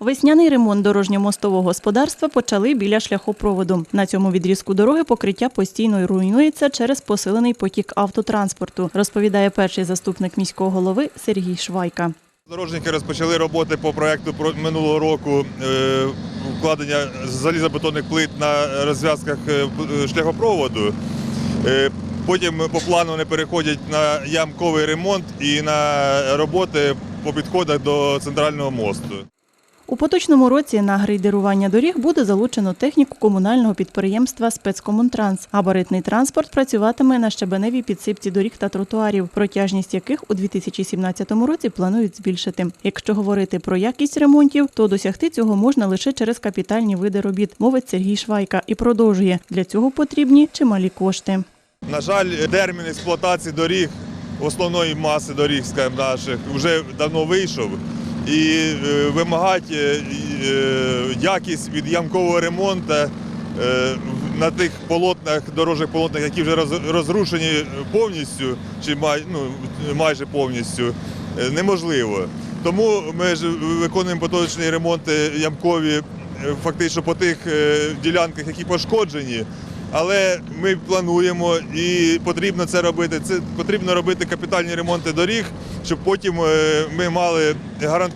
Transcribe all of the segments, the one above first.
Весняний ремонт дорожньо-мостового господарства почали біля шляхопроводу. На цьому відрізку дороги покриття постійно руйнується через посилений потік автотранспорту, розповідає перший заступник міського голови Сергій Швайка. Дорожники розпочали роботи по проекту минулого року е, вкладення залізобетонних плит на розв'язках е, шляхопроводу. Е, Потім по плану вони переходять на ямковий ремонт і на роботи по підходах до центрального мосту. У поточному році на грейдерування доріг буде залучено техніку комунального підприємства Спецкомунтранс. Габаритний транспорт працюватиме на щебеневій підсипці доріг та тротуарів, протяжність яких у 2017 році планують збільшити. Якщо говорити про якість ремонтів, то досягти цього можна лише через капітальні види робіт, мовить Сергій Швайка і продовжує. Для цього потрібні чималі кошти. На жаль, термін експлуатації доріг, основної маси доріг, скажімо, наших, вже давно вийшов. І е, вимагати е, е, якість від ямкового ремонту на тих полотнах, дорожніх полотнах, які вже розрушені повністю, чи май, ну, майже повністю, неможливо. Тому ми ж виконуємо поточні ремонти ямкові фактично по тих ділянках, які пошкоджені. Але ми плануємо і потрібно це робити. Це потрібно робити капітальні ремонти доріг, щоб потім е, ми мали е,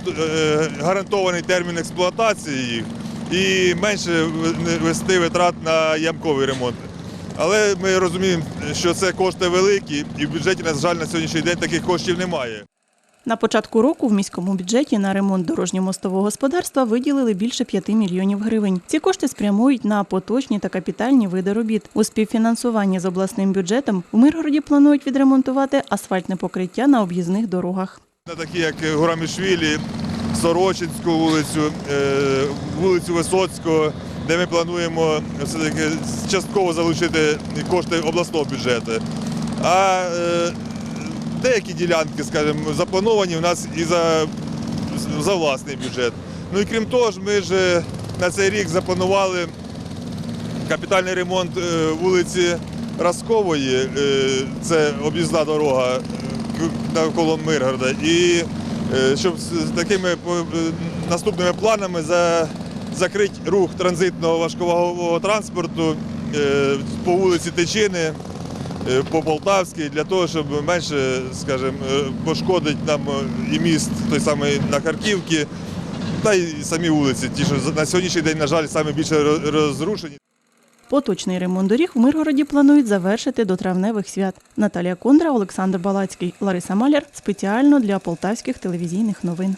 гарантований термін експлуатації їх і менше вести витрат на ямковий ремонт. Але ми розуміємо, що це кошти великі, і в бюджеті, на жаль, на сьогоднішній день таких коштів немає. На початку року в міському бюджеті на ремонт дорожньо-мостового господарства виділили більше 5 мільйонів гривень. Ці кошти спрямують на поточні та капітальні види робіт. У співфінансуванні з обласним бюджетом у Миргороді планують відремонтувати асфальтне покриття на об'їзних дорогах. Такі, як Гурамішвілі, Сорочинську вулицю, е, вулицю Висоцького, де ми плануємо частково залучити кошти обласного бюджету. А е, деякі ділянки, скажімо, заплановані у нас і за, за власний бюджет. Ну і крім того ж, ми ж е, на цей рік запланували капітальний ремонт е, вулиці Раскової, е, це об'їзна дорога навколо Миргорода. І щоб з такими наступними планами за, закрити рух транзитного важковагового транспорту по вулиці Тичини, по Полтавській, для того, щоб менше, скажімо, е, пошкодити нам е, і міст той самий на Харківці, та й самі вулиці, ті, що на сьогоднішній день, на жаль, саме більше розрушені. Поточний ремонт доріг в Миргороді планують завершити до травневих свят. Наталія Кондра, Олександр Балацький, Лариса Маляр спеціально для полтавських телевізійних новин.